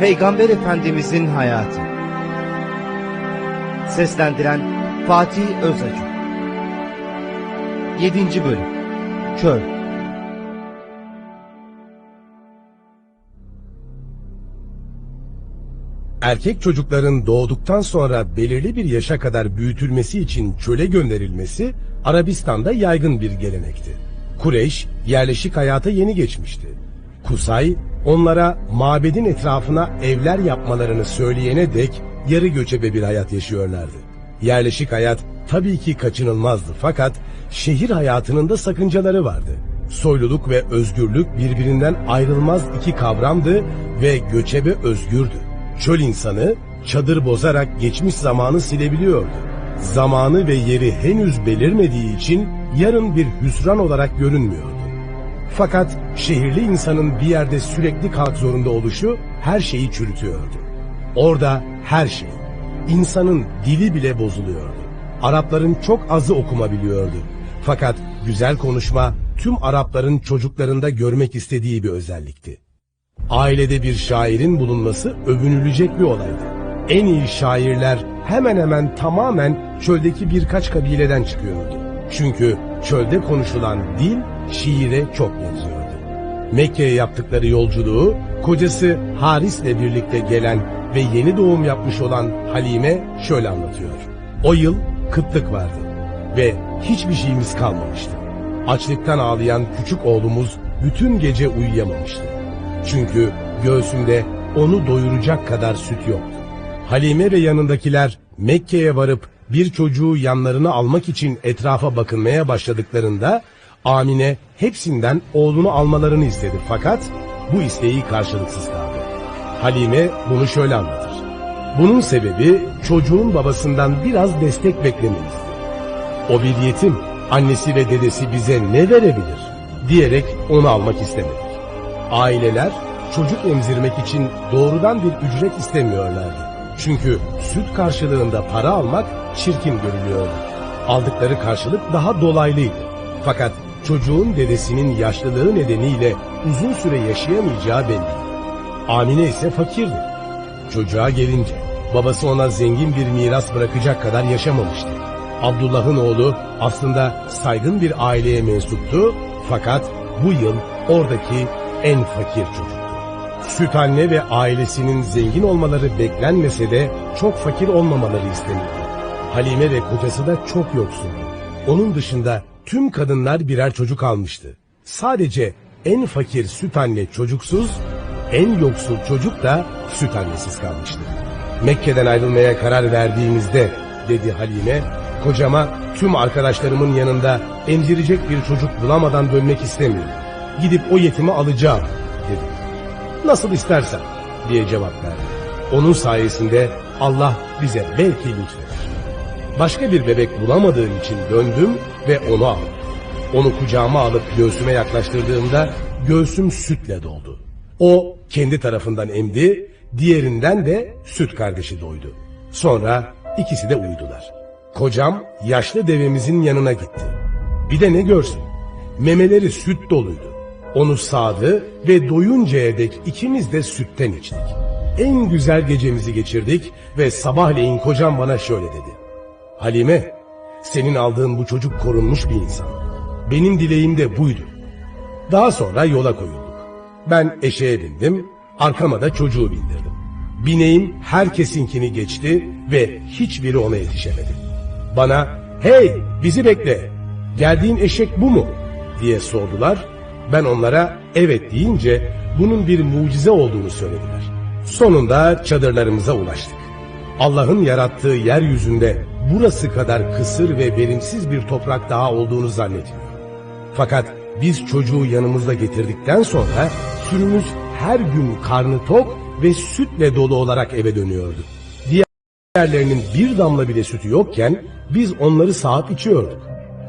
Peygamber Efendimizin hayatı. Seslendiren Fatih Özacı. 7. bölüm. Çöl. Erkek çocukların doğduktan sonra belirli bir yaşa kadar büyütülmesi için çöle gönderilmesi Arabistan'da yaygın bir gelenekti. Kureyş yerleşik hayata yeni geçmişti. Kusay onlara mabedin etrafına evler yapmalarını söyleyene dek yarı göçebe bir hayat yaşıyorlardı. Yerleşik hayat tabii ki kaçınılmazdı fakat şehir hayatının da sakıncaları vardı. Soyluluk ve özgürlük birbirinden ayrılmaz iki kavramdı ve göçebe özgürdü. Çöl insanı çadır bozarak geçmiş zamanı silebiliyordu. Zamanı ve yeri henüz belirmediği için yarın bir hüsran olarak görünmüyordu. Fakat şehirli insanın bir yerde sürekli kalk zorunda oluşu her şeyi çürütüyordu. Orada her şey, insanın dili bile bozuluyordu. Arapların çok azı okuma biliyordu. Fakat güzel konuşma tüm Arapların çocuklarında görmek istediği bir özellikti. Ailede bir şairin bulunması övünülecek bir olaydı. En iyi şairler hemen hemen tamamen çöldeki birkaç kabileden çıkıyordu. Çünkü çölde konuşulan dil şiire çok benziyordu. Mekke'ye yaptıkları yolculuğu kocası Haris'le birlikte gelen ve yeni doğum yapmış olan Halime şöyle anlatıyor. O yıl kıtlık vardı ve hiçbir şeyimiz kalmamıştı. Açlıktan ağlayan küçük oğlumuz bütün gece uyuyamamıştı. Çünkü göğsünde onu doyuracak kadar süt yoktu. Halime ve yanındakiler Mekke'ye varıp bir çocuğu yanlarına almak için etrafa bakınmaya başladıklarında Amine hepsinden oğlunu almalarını istedi fakat bu isteği karşılıksız kaldı. Halime bunu şöyle anlatır. Bunun sebebi çocuğun babasından biraz destek beklememizdi. O bir yetim, annesi ve dedesi bize ne verebilir diyerek onu almak istemedik. Aileler çocuk emzirmek için doğrudan bir ücret istemiyorlardı. Çünkü süt karşılığında para almak çirkin görülüyordu. Aldıkları karşılık daha dolaylıydı. Fakat çocuğun dedesinin yaşlılığı nedeniyle uzun süre yaşayamayacağı belli. Amine ise fakirdi. Çocuğa gelince babası ona zengin bir miras bırakacak kadar yaşamamıştı. Abdullah'ın oğlu aslında saygın bir aileye mensuptu fakat bu yıl oradaki en fakir çocuktu. Süt anne ve ailesinin zengin olmaları beklenmese de çok fakir olmamaları istenildi. Halime ve kocası da çok yoksuldu. Onun dışında tüm kadınlar birer çocuk almıştı. Sadece en fakir süt anne çocuksuz, en yoksul çocuk da süt annesiz kalmıştı. Mekke'den ayrılmaya karar verdiğimizde dedi Halime, kocama tüm arkadaşlarımın yanında emzirecek bir çocuk bulamadan dönmek istemiyorum. Gidip o yetimi alacağım dedi. Nasıl istersen diye cevap verdi. Onun sayesinde Allah bize belki lütfeder. Başka bir bebek bulamadığım için döndüm ve onu aldım. Onu kucağıma alıp göğsüme yaklaştırdığımda göğsüm sütle doldu. O kendi tarafından emdi, diğerinden de süt kardeşi doydu. Sonra ikisi de uyudular. Kocam yaşlı devemizin yanına gitti. Bir de ne görsün? Memeleri süt doluydu. Onu sağdı ve doyuncaya dek ikimiz de sütten içtik. En güzel gecemizi geçirdik ve sabahleyin kocam bana şöyle dedi. Halime, senin aldığın bu çocuk korunmuş bir insan. Benim dileğim de buydu. Daha sonra yola koyulduk. Ben eşeğe bindim, arkama da çocuğu bindirdim. Bineğim herkesinkini geçti ve hiçbiri ona yetişemedi. Bana, hey bizi bekle, geldiğin eşek bu mu? diye sordular. Ben onlara evet deyince bunun bir mucize olduğunu söylediler. Sonunda çadırlarımıza ulaştık. Allah'ın yarattığı yeryüzünde burası kadar kısır ve verimsiz bir toprak daha olduğunu zannetmiyorum. Fakat biz çocuğu yanımızda getirdikten sonra sürümüz her gün karnı tok ve sütle dolu olarak eve dönüyordu. Diğerlerinin bir damla bile sütü yokken biz onları sağıp içiyorduk.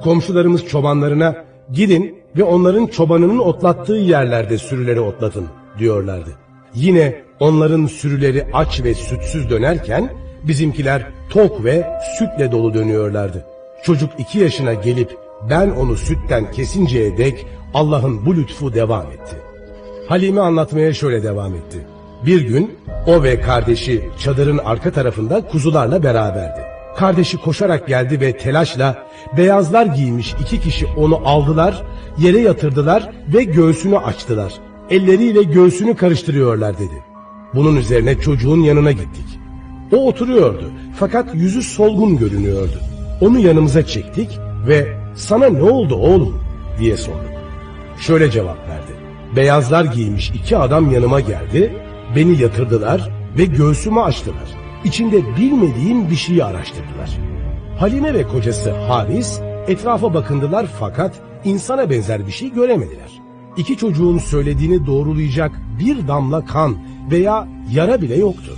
Komşularımız çobanlarına gidin ve onların çobanının otlattığı yerlerde sürüleri otlatın diyorlardı. Yine onların sürüleri aç ve sütsüz dönerken bizimkiler tok ve sütle dolu dönüyorlardı. Çocuk iki yaşına gelip ben onu sütten kesinceye dek Allah'ın bu lütfu devam etti. Halime anlatmaya şöyle devam etti. Bir gün o ve kardeşi çadırın arka tarafında kuzularla beraberdi. Kardeşi koşarak geldi ve telaşla beyazlar giymiş iki kişi onu aldılar, yere yatırdılar ve göğsünü açtılar. Elleriyle göğsünü karıştırıyorlar dedi. Bunun üzerine çocuğun yanına gittik. O oturuyordu fakat yüzü solgun görünüyordu. Onu yanımıza çektik ve sana ne oldu oğlum diye sorduk. Şöyle cevap verdi. Beyazlar giymiş iki adam yanıma geldi, beni yatırdılar ve göğsümü açtılar. İçinde bilmediğim bir şeyi araştırdılar. Halime ve kocası Haris etrafa bakındılar fakat insana benzer bir şey göremediler. İki çocuğun söylediğini doğrulayacak bir damla kan veya yara bile yoktu.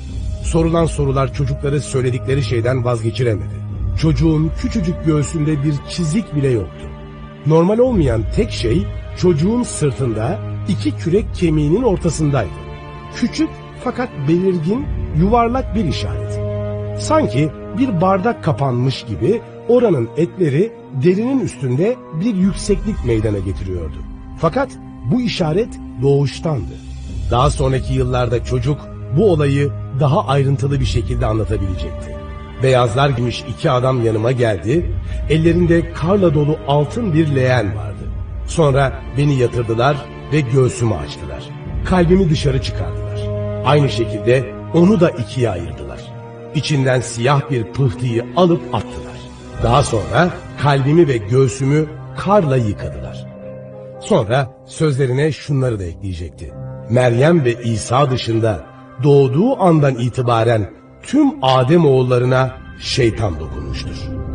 Sorulan sorular çocukları söyledikleri şeyden vazgeçiremedi. Çocuğun küçücük göğsünde bir çizik bile yoktu. Normal olmayan tek şey çocuğun sırtında iki kürek kemiğinin ortasındaydı. Küçük fakat belirgin yuvarlak bir işaret. Sanki bir bardak kapanmış gibi oranın etleri derinin üstünde bir yükseklik meydana getiriyordu. Fakat bu işaret doğuştandı. Daha sonraki yıllarda çocuk bu olayı daha ayrıntılı bir şekilde anlatabilecekti. Beyazlar giymiş iki adam yanıma geldi, ellerinde karla dolu altın bir leğen vardı. Sonra beni yatırdılar ve göğsümü açtılar. Kalbimi dışarı çıkardılar. Aynı şekilde onu da ikiye ayırdılar. İçinden siyah bir pıhtıyı alıp attılar. Daha sonra kalbimi ve göğsümü karla yıkadılar. Sonra sözlerine şunları da ekleyecekti. Meryem ve İsa dışında doğduğu andan itibaren tüm Adem oğullarına şeytan dokunmuştur.